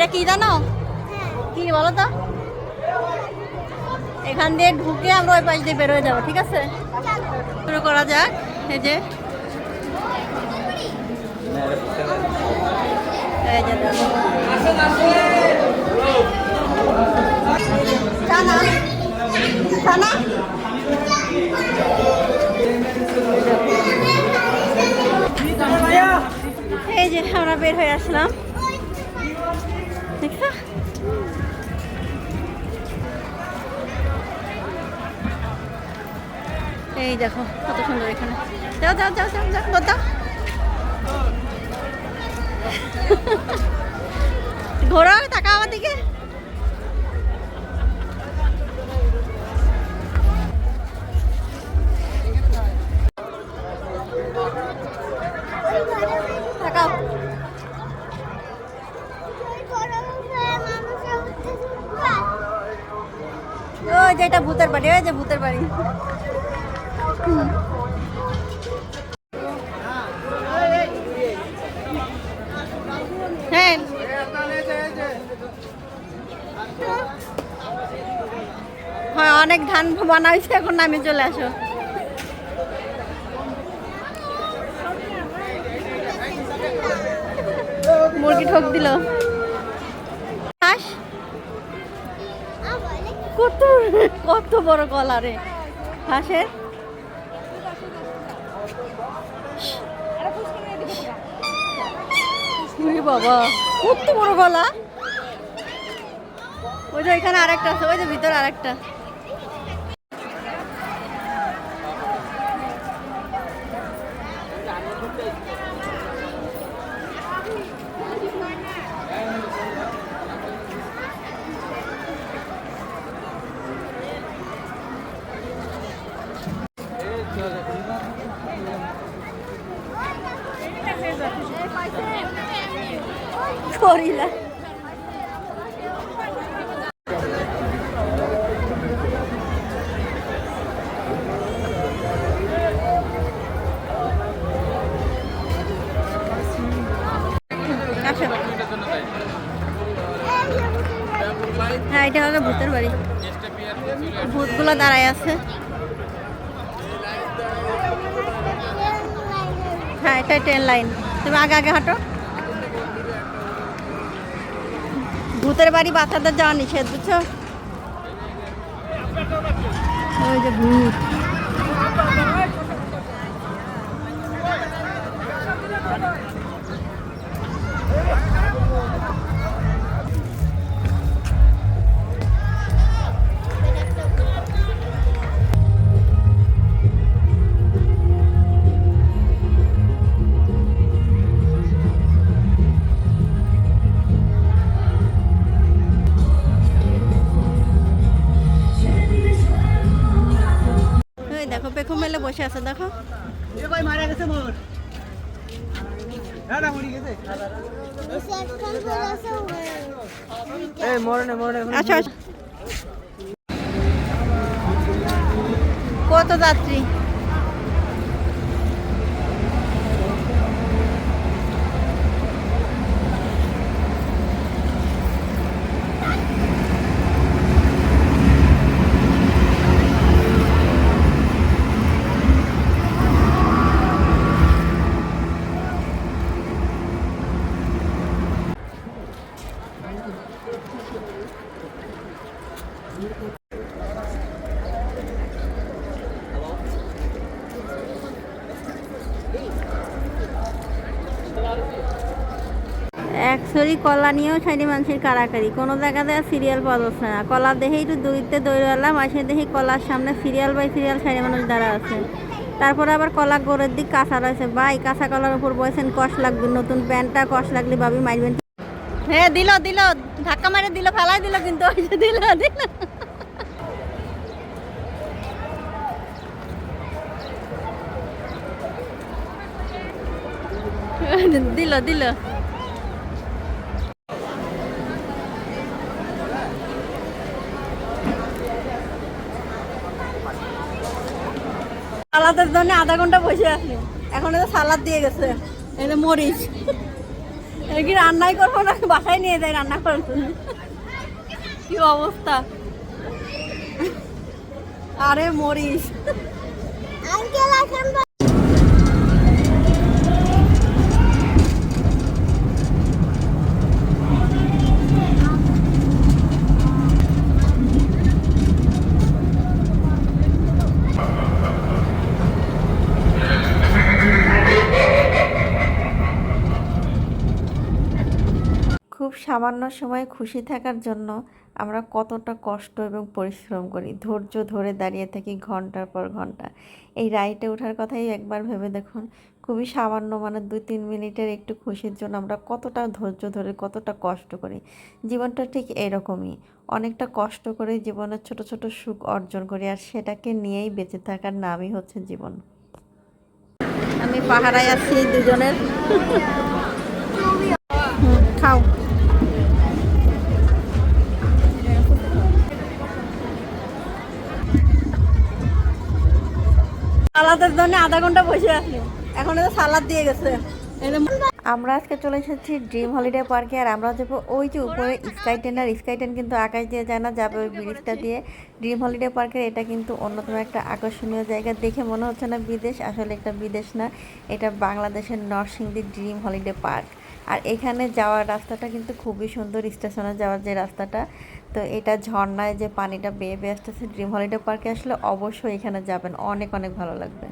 এটা কি জানো? কি বলো তো এখান দিয়ে ঢুকে আমরা ওই পাশ দিয়ে বেরোয় যাব ঠিক আছে? শুরু করা যাক এই যে। এই যে আমরা বের হয়ে আসলাম। এই দেখো, কত সুন্দর এখানে। যাও যাও যাও যাও যাও দাও। ঘোরা তাকা আমার দিকে। ওই যে এটা ভূতের বাড়ি ওই যে ভূতের বাড়ি। হ্যাঁ। হ্যাঁ অনেক ধান বানা হয়েছে এখন নামে চলে আসো। মুরগি ঠক দিল। কত বড় গলা রে। হাঁসের বাবা, কত বড় গলা। ওই যে এখানে আরেকটা আছে, ওই যে ভিতরে আরেকটা। করিলা। হ্যাঁ এটা ভূতের বাড়ি। দাঁড়ায় আছে। হ্যাঁ এটা ট্রেন লাইন। তুমি আগে আগে হাঁটো। ভূতের বাড়ি বাচ্চাদের যাওয়া নিষেধ বুঝছ? ওই যে ভূত। মেলে বসে আছে দেখো। আচ্ছা আচ্ছা। কত যাত্রী? ছড়ি কলা নিয়েও সাইডে মানুষের কারাকারি কোনো জায়গাতে আর সিরিয়াল পাওয়া যাচ্ছে না। কলা দেখে একটু দূরিতে দৌড়ালাম আসে দেখি কলার সামনে সিরিয়াল বাই সিরিয়াল সাইডে মানুষ দাঁড়া আছে। তারপরে আবার কলা গোড়ের দিক কাঁচা রয়েছে। ভাই, কাঁচা কলার উপর বসেন, কষ লাগবে। নতুন প্যান্টটা, কষ লাগলে ভাবি মারবেন। হ্যাঁ দিল দিল, ধাক্কা মারে দিল, ফেলাই দিল কিন্তু দিল দিল। দিল দিল। সালাদের জন্য আধা ঘণ্টা বসে আছি। এখন তো সালাদ দিয়ে গেছে। এটা মরিচ। এগিয়ে রান্নাই করব না? বাসায় নিয়ে যাই রান্না করার জন্য। কি অবস্থা? আরে মরিস খুব সামান্য সময় খুশি থাকার জন্য আমরা কতটা কষ্ট এবং পরিশ্রম করি। ধৈর্য ধরে দাঁড়িয়ে থাকি ঘণ্টার পর ঘণ্টা। এই রাইটে ওঠার কথাই একবার ভেবে দেখুন, খুবই সামান্য মানে দুই তিন মিনিটের একটু খুশির জন্য আমরা কতটা ধৈর্য ধরে, কতটা কষ্ট করি। জীবনটা ঠিক এরকমই। অনেকটা কষ্ট করে জীবনের ছোট ছোট সুখ অর্জন করি আর সেটাকে নিয়েই বেঁচে থাকার নামই হচ্ছে জীবন। আমি পাহারায় আছি দুজনের। খাও। সালাদের জন্য আধা ঘণ্টা বসে আছি। এখন সালাদ দিয়ে গেছে। আমরা আজকে চলে এসেছি ড্রিম হলিডে পার্কে আর আমরা যাব ওই যে উপরে স্কাই ট্রেন আর স্কাই ট্রেন কিন্তু আকাশ দিয়ে যায় না, যাবে ওই ব্রিজটা দিয়ে। ড্রিম হলিডে পার্কের এটা কিন্তু অন্যতম একটা আকর্ষণীয় জায়গা। দেখে মনে হচ্ছে না বিদেশ, আসলে এটা বিদেশ না, এটা বাংলাদেশের নরসিংদী ড্রিম হলিডে পার্ক আর এখানে যাওয়ার রাস্তাটা কিন্তু খুবই সুন্দর, স্টেশনে যাওয়ার যে রাস্তাটা, তো এটা ঝর্ণায় যে পানিটা বেয়ে বেয়ে আসতেছে ড্রিম হলিডে পার্কে আসলে অবশ্যই এখানে যাবেন, অনেক অনেক ভালো লাগবে।